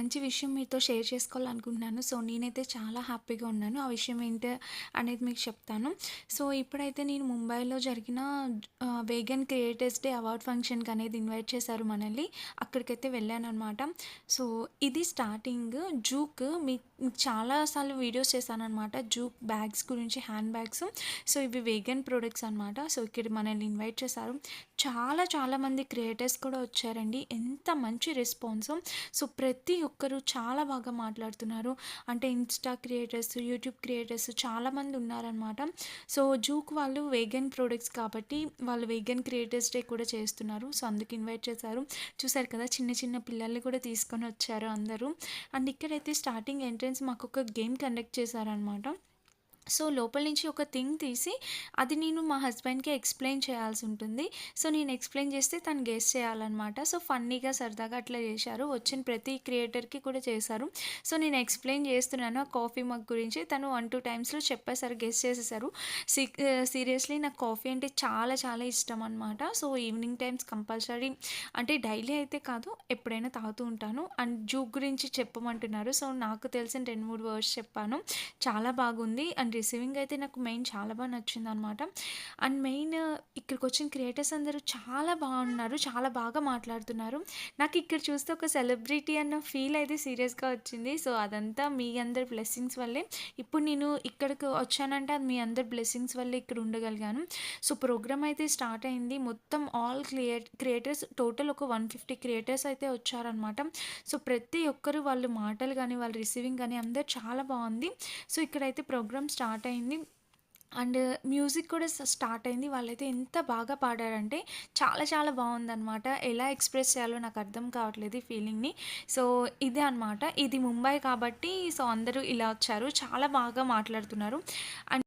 మంచి విషయం మీతో షేర్ చేసుకోవాలనుకుంటున్నాను. సో, నేనైతే చాలా హ్యాపీగా ఉన్నాను. ఆ విషయం ఏంటి అనేది మీకు చెప్తాను. సో, ఇప్పుడైతే నేను ముంబైలో జరిగిన వేగన్ క్రియేటర్స్ డే అవార్డ్ ఫంక్షన్‌కి అనేది ఇన్వైట్ చేశారు మనల్ని. అక్కడికైతే వెళ్ళాను అనమాట సో, ఇది స్టార్టింగ్ జూక్ మీకు చాలా సార్లు వీడియోస్ చేశాననమాట. జూక్ బ్యాగ్స్ గురించి హ్యాండ్ బ్యాగ్స్. సో, ఇవి వేగన్ ప్రొడక్ట్స్ అనమాట. సో, ఇక్కడ మనల్ని ఇన్వైట్ చేశారు. చాలా చాలామంది క్రియేటర్స్ కూడా వచ్చారండి. ఎంత మంచి రెస్పాన్స్ సో, ప్రతి ఒక్కరు చాలా బాగా మాట్లాడుతున్నారు. అంటే ఇన్‌స్టా క్రియేటర్స్, యూట్యూబ్ క్రియేటర్స్ చాలామంది ఉన్నారనమాట. సో, జూక్ వాళ్ళు వేగన్ ప్రొడక్ట్స్ కాబట్టి వాళ్ళు వేగన్ క్రియేటర్స్ డే కూడా చేస్తున్నారు. సో, అందుకు ఇన్వైట్ చేశారు. చూసారు కదా! చిన్న చిన్న పిల్లల్ని కూడా తీసుకొని వచ్చారు అందరూ. అండ్ ఇక్కడైతే స్టార్టింగ్ ఎంట్రన్స్ ఒక గేమ్ కండక్ట్ చేశారనమాట. సో, లోపల నుంచి ఒక థింగ్ తీసి అది నేను మా హస్బెండ్‌కి ఎక్స్‌ప్లెయిన్ చేయాల్సి ఉంటుంది. సో, నేను ఎక్స్‌ప్లెయిన్ చేస్తే తను గెస్ చేయాలన్నమాట సో, ఫన్నీగా సరదాగా అట్లా చేశారు. వచ్చిన ప్రతి క్రియేటర్‌కి కూడా చేశారు. సో, నేను ఎక్స్‌ప్లెయిన్ చేస్తున్నాను ఆ కాఫీ మగ్ గురించి. తను 1, 2 టైమ్స్‌లో చెప్పేసారు. గెస్ చేసేసారు. సీరియస్‌లీ నాకు కాఫీ అంటే చాలా చాలా ఇష్టం అనమాట. సో, ఈవినింగ్ టైమ్స్ కంపల్సరీ అంటే డైలీ అయితే కాదు. ఎప్పుడైనా తాగుతూ ఉంటాను. అండ్ జూక్ గురించి చెప్పమంటున్నారు. సో, నాకు తెలిసిన 2, 3 వర్డ్స్ చెప్పాను. చాలా బాగుంది. అండ్ రిసీవింగ్ అయితే నాకు మెయిన్ చాలా బాగా నచ్చింది అనమాట అండ్ మెయిన్ ఇక్కడికి వచ్చిన క్రియేటర్స్ అందరూ చాలా బాగున్నారు. చాలా బాగా మాట్లాడుతున్నారు. నాకు ఇక్కడ చూస్తే ఒక సెలబ్రిటీ అన్న ఫీల్ అయితే సీరియస్‌గా వచ్చింది. సో, అదంతా మీ అందరి బ్లెస్సింగ్స్ వల్లే. ఇప్పుడు నేను ఇక్కడికి వచ్చానంటే అది మీ అందరి బ్లెస్సింగ్స్ వల్లే ఇక్కడ ఉండగలిగాను. సో, ప్రోగ్రామ్ అయితే స్టార్ట్ అయింది. మొత్తం ఆల్ క్రియేట్ క్రియేటర్స్ టోటల్ ఒక 150 క్రియేటర్స్ అయితే వచ్చారనమాట. సో, ప్రతి ఒక్కరు వాళ్ళు మాటలు కానీ వాళ్ళు రిసీవింగ్ కానీ అందరూ చాలా బాగుంది. సో, ఇక్కడైతే ప్రోగ్రామ్ స్టార్ట్ స్టార్ట్ అయింది. అండ్ మ్యూజిక్ కూడా స్టార్ట్ అయింది. వాళ్ళైతే ఎంత బాగా పాడారంటే చాలా చాలా బాగుందనమాట. ఎలా ఎక్స్‌ప్రెస్ చేయాలో నాకు అర్థం కావట్లేదు ఈ ఫీలింగ్‌ని. సో, ఇదే అనమాట. ఇది ముంబై కాబట్టి సో, అందరూ ఇలా వచ్చారు. చాలా బాగా మాట్లాడుతున్నారు. అండ్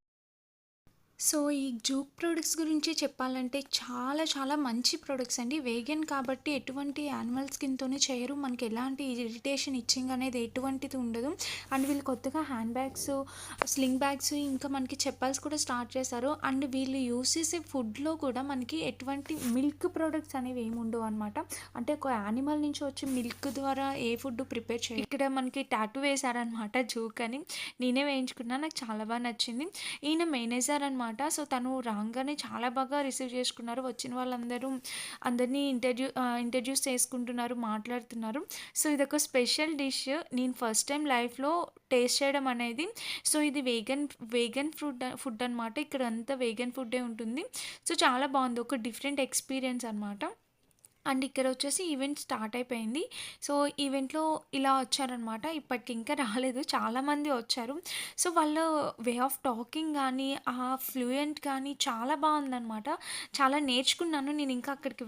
సో, ఈ జూక్ ప్రొడక్ట్స్ గురించి చెప్పాలంటే చాలా చాలా మంచి ప్రొడక్ట్స్ అండి. వేగన్ కాబట్టి ఎటువంటి యానిమల్ స్కిన్తోనే చేయరు. మనకి ఎలాంటి ఇరిటేషన్, ఇచ్చింగ్ అనేది ఎటువంటిది ఉండదు. అండ్ వీళ్ళు కొత్తగా హ్యాండ్ బ్యాగ్స్, స్లింగ్ బ్యాగ్స్ ఇంకా మనకి చెప్పాల్సి కూడా స్టార్ట్ చేశారు. అండ్ వీళ్ళు యూజ్ చేసే ఫుడ్‌లో కూడా మనకి ఎటువంటి మిల్క్ ప్రొడక్ట్స్ అనేవి ఏమి ఉండవు అనమాట అంటే ఒక యానిమల్ నుంచి వచ్చే మిల్క్ ద్వారా ఏ ఫుడ్ ప్రిపేర్ చేయాలి ఇక్కడ మనకి టాటూ వేశారనమాట జూక్ అని. నేనే వేయించుకున్నా. నాకు చాలా బాగా నచ్చింది. ఈయన మేనేజర్ అనమాట. సో, తను రాగానే చాలా బాగా రిసీవ్ చేసుకున్నారు. వచ్చిన వాళ్ళందరూ అందరినీ ఇంట్రడ్యూ ఆహ్, ఇంట్రడ్యూస్ చేసుకుంటున్నారు. మాట్లాడుతున్నారు. సో, ఇదొక స్పెషల్ డిష్. నేను ఫస్ట్ టైం లైఫ్‌లో టేస్ట్ చేయడం అనేది. సో, ఇది వేగన్ వేగన్ ఫుడ్ ఫుడ్ అనమాట. ఇక్కడంతా వేగన్ ఫుడ్డే ఉంటుంది. సో, చాలా బాగుంది. ఒక డిఫరెంట్ ఎక్స్‌పీరియన్స్ అనమాట. అండ్ ఇక్కడ వచ్చేసి ఈవెంట్ స్టార్ట్ అయిపోయింది. సో, ఈవెంట్‌లో ఇలా వచ్చారనమాట. ఇప్పటికి ఇంకా రాలేదు. చాలామంది వచ్చారు. సో, వాళ్ళ వే ఆఫ్ టాకింగ్ కానీ ఆ ఫ్లూయెంట్ కానీ చాలా బాగుందనమాట. చాలా నేర్చుకున్నాను. నేను ఇంకా అక్కడికి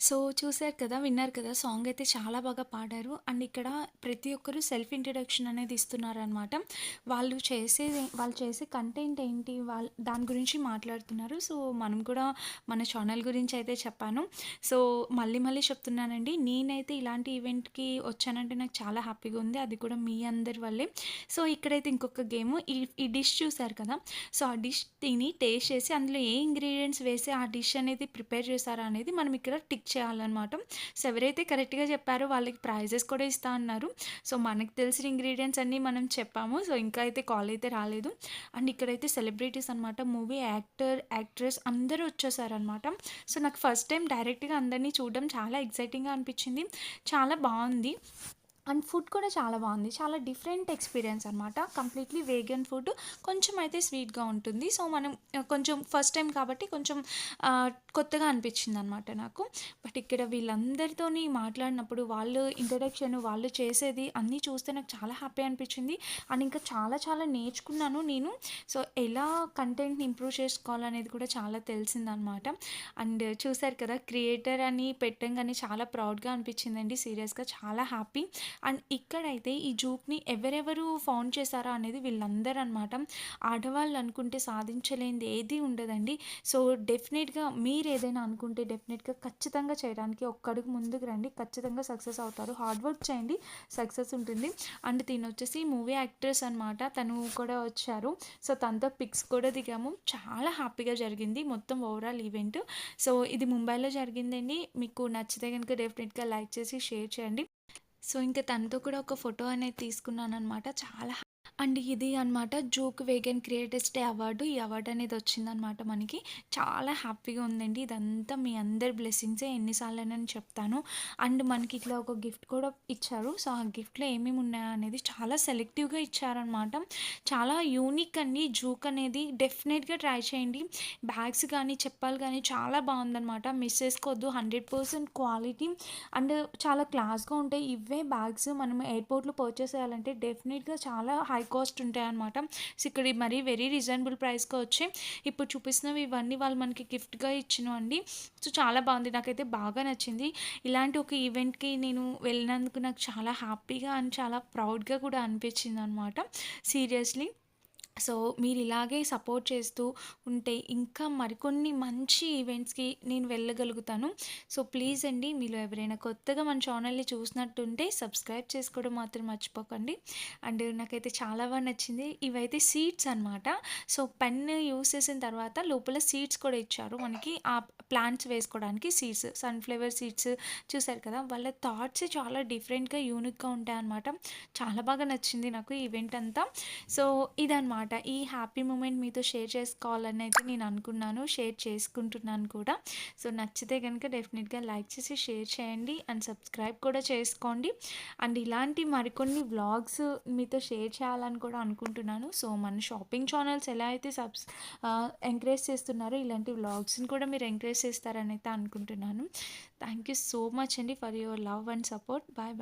సో, చూశారు కదా! విన్నారు కదా! సాంగ్ అయితే చాలా బాగా పాడారు. అండ్ ఇక్కడ ప్రతి ఒక్కరు సెల్ఫ్ ఇంట్రడక్షన్ అనేది ఇస్తున్నారనమాట. వాళ్ళు చేసే వాళ్ళు చేసే కంటెంట్ ఏంటి? వాళ్ళ దాని గురించి మాట్లాడుతున్నారు. సో, మనం కూడా మన ఛానల్ గురించి అయితే చెప్పాను. సో, మళ్ళీ మళ్ళీ చెప్తున్నానండి. నేనైతే ఇలాంటి ఈవెంట్‌కి వచ్చానంటే నాకు చాలా హ్యాపీగా ఉంది. అది కూడా మీ అందరి వల్లే. సో, ఇక్కడైతే ఇంకొక గేమ్ ఈ ఈ డిష్ చూసారు కదా! సో, ఆ డిష్ తిని టేస్ట్ చేసి అందులో ఏ ఇంగ్రీడియంట్స్ వేసి ఆ డిష్ అనేది ప్రిపేర్ చేశారా అనేది మనం ఇక్కడ టిక్ చేయాలన్నమాట సో, ఎవరైతే కరెక్ట్‌గా చెప్పారో వాళ్ళకి ప్రైజెస్ కూడా ఇస్తా అన్నారు. సో, మనకు తెలిసిన ఇంగ్రీడియంట్స్ అన్నీ మనం చెప్పాము. సో, ఇంకా అయితే కాల్ అయితే రాలేదు. అండ్ ఇక్కడైతే సెలబ్రిటీస్ అనమాట. మూవీ యాక్టర్, యాక్ట్రెస్ అందరూ వచ్చేసారనమాట. సో, నాకు ఫస్ట్ టైం డైరెక్ట్‌గా అందరిని చూడడం చాలా ఎక్సైటింగ్‌గా అనిపించింది. చాలా బాగుంది. అండ్ ఫుడ్ కూడా చాలా బాగుంది. చాలా డిఫరెంట్ ఎక్స్‌పీరియన్స్ అనమాట. Completely vegan food. కొంచెం అయితే స్వీట్‌గా ఉంటుంది. సో, మనం కొంచెం ఫస్ట్ టైం కాబట్టి కొంచెం కొత్తగా అనిపించింది అనమాట నాకు. బట్ ఇక్కడ వీళ్ళందరితోని మాట్లాడినప్పుడు వాళ్ళు ఇంట్రడక్షన్, వాళ్ళు చేసేది అన్నీ చూస్తే నాకు చాలా హ్యాపీ అనిపించింది. అండ్ ఇంకా చాలా చాలా నేర్చుకున్నాను నేను. సో, ఎలా కంటెంట్‌ని ఇంప్రూవ్ చేసుకోవాలనేది కూడా చాలా తెలిసిందనమాట. అండ్ చూసారు కదా! క్రియేటర్ అని పెట్టంగానే చాలా ప్రౌడ్‌గా అనిపించిందండి. సీరియస్‌గా చాలా హ్యాపీ. అండ్ ఇక్కడైతే ఈ జూక్‌ని ఎవరెవరు ఫౌండ్ చేశారా అనేది వీళ్ళందరూ అనమాట. ఆడవాళ్ళు అనుకుంటే సాధించలేనిది ఏది ఉండదండి. సో, డెఫినెట్గా మీరు ఏదైనా అనుకుంటే డెఫినెట్గా ఖచ్చితంగా చేయడానికి ఒక్కడుగు ముందుకు రండి. ఖచ్చితంగా సక్సెస్ అవుతారు. హార్డ్ వర్క్ చేయండి. సక్సెస్ ఉంటుంది. అండ్ తినొచ్చేసి మూవీ యాక్ట్రెస్ అనమాట. తను కూడా వచ్చారు. సో, తనతో పిక్స్ కూడా దిగాము. చాలా హ్యాపీగా జరిగింది మొత్తం ఓవరాల్ ఈవెంట్. సో, ఇది ముంబైలో జరిగిందండి. మీకు నచ్చితే కనుక డెఫినెట్గా లైక్ చేసి షేర్ చేయండి. సో, ఇంకా తనతో కూడా ఒక ఫోటో అనేది తీసుకున్నాను అనమాట చాలా అండ్ ఇది అనమాట జూక్ వేగన్ క్రియేటర్స్ డే అవార్డు. ఈ అవార్డ్ అనేది వచ్చిందనమాట మనకి. చాలా హ్యాపీగా ఉందండి. ఇదంతా మీ అందరి బ్లెస్సింగ్సే ఎన్నిసార్లు అని చెప్తాను. అండ్ మనకి ఇట్లా ఒక గిఫ్ట్ కూడా ఇచ్చారు. సో, ఆ గిఫ్ట్‌లో ఏమేమి ఉన్నాయా అనేది చాలా సెలెక్టివ్‌గా ఇచ్చారనమాట. చాలా యూనిక్ అండి జూక్ అనేది. డెఫినెట్గా ట్రై చేయండి. బ్యాగ్స్ కానీ, చెప్పాలు కానీ చాలా బాగుందనమాట మిస్ చేసుకోవద్దు. 100% క్వాలిటీ అండ్ చాలా క్లాస్‌గా ఉంటాయి. ఇవే బ్యాగ్స్ మనం ఎయిర్‌పోర్ట్‌లో పర్చేస్ చేయాలంటే డెఫినెట్గా చాలా హై కాస్ట్ ఉంటాయనమాట. సో, ఇక్కడ మరి వెరీ రీజనబుల్ ప్రైస్‌కి వచ్చి ఇప్పుడు చూపిస్తున్నవి ఇవన్నీ వాళ్ళు మనకి గిఫ్ట్‌గా ఇచ్చినవండి. సో, చాలా బాగుంది నాకైతే బాగా నచ్చింది. ఇలాంటి ఒక ఈవెంట్‌కి నేను వెళ్ళినందుకు నాకు చాలా హ్యాపీగా అండ్ చాలా ప్రౌడ్‌గా కూడా అనిపించింది అనమాట సీరియస్‌లీ. సో, మీరు ఇలాగే సపోర్ట్ చేస్తూ ఉంటే ఇంకా మరికొన్ని మంచి ఈవెంట్స్‌కి నేను వెళ్ళగలుగుతాను. సో, ప్లీజ్ అండి మీలో ఎవరైనా కొత్తగా మన ఛానల్‌ని చూసినట్టుంటే సబ్స్క్రైబ్ చేసుకోవడం మాత్రం మర్చిపోకండి. అండ్ నాకైతే చాలా బాగా నచ్చింది. ఇవైతే సీడ్స్ అనమాట. సో, పెన్ యూజ్ చేసిన తర్వాత లోపల సీడ్స్ కూడా ఇచ్చారు మనకి. ఆ ప్లాంట్స్ వేసుకోవడానికి సీడ్స్. సన్‌ఫ్లవర్ సీడ్స్ చూసారు కదా! వాళ్ళ థాట్స్ చాలా డిఫరెంట్‌గా, యూనిక్‌గా ఉంటాయనమాట. చాలా బాగా నచ్చింది నాకు ఈవెంట్ అంతా. సో, ఇదనమాట. ఈ హ్యాపీ మూమెంట్ మీతో షేర్ చేసుకోవాలని అయితే నేను అనుకున్నాను. షేర్ చేసుకుంటున్నాను కూడా. సో, నచ్చితే కనుక డెఫినెట్గా లైక్ చేసి షేర్ చేయండి. అండ్ సబ్స్క్రైబ్ కూడా చేసుకోండి. అండ్ ఇలాంటి మరికొన్ని వ్లాగ్స్ మీతో షేర్ చేయాలని కూడా అనుకుంటున్నాను. సో, మన షాపింగ్ ఛానల్స్ ఎలా అయితే సబ్స్ ఎంకరేజ్ చేస్తున్నారో ఇలాంటి వ్లాగ్స్‌ని కూడా మీరు ఎంకరేజ్ చేస్తారని అయితే అనుకుంటున్నాను. థ్యాంక్ యూ సో మచ్ అండి for your love and support. Bye bye.